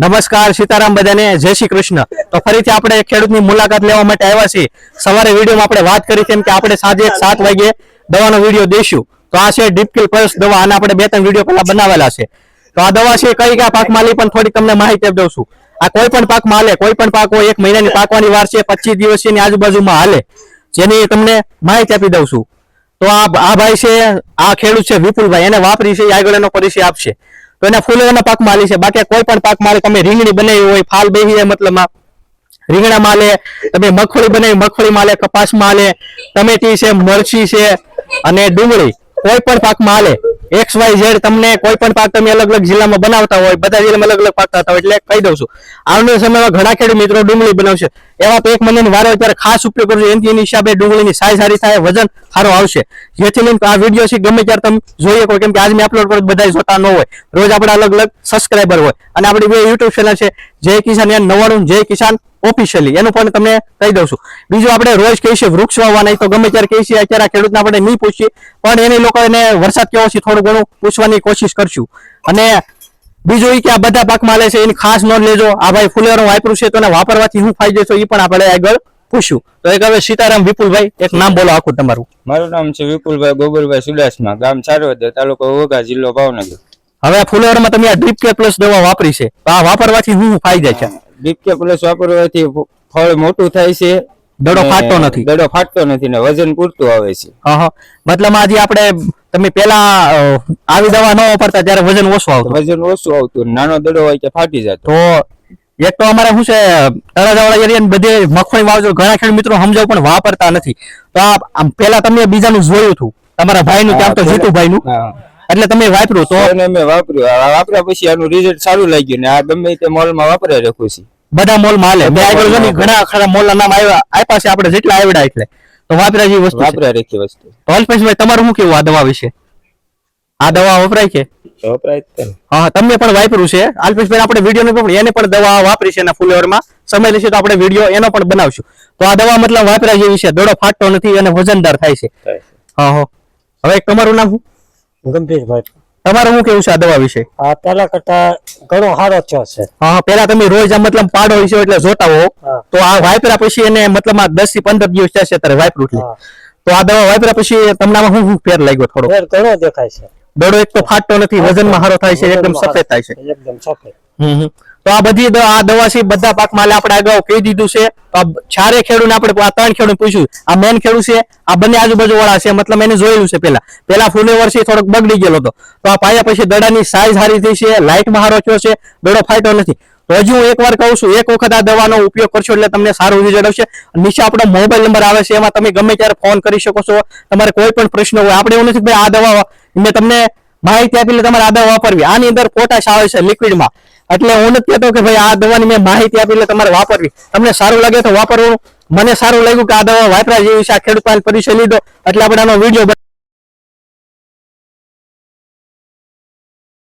નમસ્કાર, સીતારામ બધાને, જય શ્રી કૃષ્ણ. તો ફરીથી આપણે ખેડૂતની મુલાકાત લેવા માટે આવ્યા છીએ. સવારે વિડીયોમાં આપણે વાત કરી તેમ કે આપણે સાંજે સાત વાગે દવાનો વીડિયો દઈશું. તો આ છે ડીપકિલ પ્લસ દવા. અને આપણે બે ત્રણ વીડિયો પહેલા બનાવેલા છે. તો આ દવા છે કઈ કયા પાકમાં લઈ પણ થોડી તમને માહિતી આપી દઉં છું. આ કોઈ પણ પાકમાં હાલે, કોઈ પણ પાક હોય, એક મહિનાની પાકવાની વાર છે, પચીસ દિવસની આજુબાજુમાં હાલે. જેની તમને માહિતી આપી દઉં છું. તો આ આ ભાઈ છે, આ ખેડૂત છે વિપુલભાઈ. એને વાપરી છે આગળ એનો પરિચય આપશે. તો એના ફૂલોના પાકમાં આલી છે. બાકી કોઈ પણ પાક આલે તમે રીંગણી બનાવી હોય, ફાલ બેહી જાય મતલબમાં. રીંગણામાં માલે, તમે મગફળી બનાવી, મગફળી માલે કપાસમાં માલે, ટમેટી છે, મરચી છે અને ડુંગળી. કોઈ પણ પાકમાં હાલે એક્સ વાય ઝેડ તમને કોઈ પણ પાક તમે અલગ અલગ જિલ્લામાં બનાવતા હોય, બધા જિલ્લામાં અલગ અલગ પાક થતા હોય એટલે કહી દઉં છું. આવનાર સમયમાં ઘણા ખેડૂત મિત્રો ડુંગળી બનાવશે. એવા એક મહિનાની વાર ત્યારે ખાસ ઉપયોગ કરજો. એની એની હિસાબે ડુંગળીની સાઈઝ સારી થાય, વજન સારો આવશે. જેથી લઈને આ વીડિયો છે ગમે ત્યારે તમે જોઈએ કોઈ કેમ કે આજ મેં અપલોડ કરો બધા જોતા ન હોય. રોજ આપણે અલગ અલગ સબસ્ક્રાઈબર હોય. અને આપણી બે યુટ્યુબ ચેનલ છે, જય કિસાન યાર નવાણું, જય કિસાન. ઓફિશિયલી એનું પણ તમને કહી દઉં છું. બીજું આપણે રોજ કહીએ છીએ વૃક્ષ વાવવા નહીં તો ગમે ત્યારે કહીએ છીએ અત્યારે ખેડૂતને આપણે નહીં પૂછીએ પણ એને લોકોને વરસાદ કેવો છે થોડું ઘણું પૂછવાની કોશિશ કરશું. અને બીજું એ કે આ બધા પાકમાં લે છે એની ખાસ નોંધ લેજો. આ ભાઈ ફુલેરો વાપરું છે તો એને વાપરવાથી શું ફાયદો છે એ પણ આપણે આગળ પૂછ્યું તો એક હવે સીતારામ વિપુલભાઈ એક નામ બોલો આખું તમારું. મારું નામ છે વિપુલભાઈ ગોબરભાઈ સુડાસમા ગામ ચારવદર તાલુકો વોગા જિલ્લો ભાવનગર. હવે આ ફુલેવરમાં તમે આ ડ્રીપ કે પ્લસ દવા વાપરી છે. તો આ વાપરવાથી શું ફાયદા છે? ડીપકે પ્લસ વાપરવાથી ફળ મોટું થાય છે. દડો ફાટતો નથી. દડો ફાટતો નથી ને વજન પૂરતું આવે છે. મતલબ આજે આપણે તમે પેલા આવી દવા ન વાપરતા ત્યારે વજન ઓછું આવતું. વજન ઓછું આવતું નાનો દડો હોય કે ફાટી જતો. તો એક તો અમારે શું છે તળાજાવાળા એરિયા બધે મગફળી વાવજો ઘણા ખેડૂત મિત્રો સમજાવ પણ વાપરતા નથી. તો આ પેલા તમે બીજાનું જોયું હતું. તમારા ભાઈનું ત્યાં તો જીતુભાઈ નું હા. એટલે તમે વાપર્યું તો? એને મેં વાપર્યું. આ વાપર્યા પછી આનું રિઝલ્ટ સારું લાગ્યું ને આ ગમે તે મોલમાં વાપરાય રાખું છું. બધા મોલમાં હાલે. મેં આગળ ઘણા ખરા મોલ નામ આવ્યા. આપ્યા છે આપણે જેટલા આવડ્યા એટલે. તો વાપર્યા જેવી વસ્તુ વાપર્યા રાખી વસ્તુ. તો અલ્પેશભાઈ તમારું શું કેવું? આ દવા વિશે? આ દવા વપરાય છે. હા તમને પણ વાપર્યું છે. અલ્પેશભાઈ આપણે વીડિયો પણ એને પણ દવા વાપરી છે એના ફુલેવરમાં સમય લેશે તો આપણે વીડિયો એનો પણ બનાવશું. તો આ દવા મતલબ વાપર્યા જેવી છે. દોડો ફાટતો નથી અને વજનદાર થાય છે. હા હા. હવે તમારું નામ શું? ગંભીરભાઈ તમારું શું કેવું છે આ દવા વિશે? આ પેલા કરતા ઘણો સારો થયો છે હા હા, પેલા તમે રોજ આ મતલબ પાડો વિશે એટલે જોતા હો. તો આ વાપર્યા પછી એને મતલબ આ દસથી પંદર દિવસ થશે ત્યારે વાપરું એટલે. તો આ દવા વાપર્યા પછી તમને આમાં શું શું ફેર લાગ્યો થોડો ફેર ઘણો દેખાય છે. દડો એક તો ફાટતો નથી વજનમાં સારો થાય છે એકદમ સફેદ થાય છે એકદમ સફેદ. હમ હમ. તો આ બધી આ દવા છે બધા પાકમાં આપણે અગાઉ કહી દીધું છે. તો ચારે ખેડૂને આપણે આ ત્રણ ખેડૂત પૂછ્યું. આ મેન ખેડૂત છે, આ બંને આજુબાજુ વાળા છે, મતલબ એને જોયેલું છે પેલા પેલા ફૂલેવર છે થોડોક બગડી ગયેલો હતો. તો આ પાયા પછી દડાની સાઈઝ સારી થઈ છે લાઇટમાં સારો થયો છે, દડો ફાટ્યો નથી. તો હજુ હું એકવાર કહું છું, એક વખત આ દવાનો ઉપયોગ કરશો એટલે તમને સારું રિઝલ્ટ આવશે. નીચે આપણો મોબાઈલ નંબર આવે છે, એમાં તમે ગમે ત્યારે ફોન કરી શકો છો. તમારે કોઈ પણ પ્રશ્ન હોય, આપણે એવું નથી ભાઈ આ દવા મેં તમને માહિતી આપી તમારે આ દવા વાપરવી. આની અંદર પોટાશ આવે છે લિક્વિડમાં એટલે હું નથી કહેતો કે ભાઈ આ દવાની મેં માહિતી આપી એટલે તમારે વાપરવી. તમને સારું લાગે તો વાપરવું મને સારું લાગ્યું કે આ દવા વાપરા જેવી છે, આ ખેડૂત પરિચય લીધો. એટલે આપણે આનો વીડિયો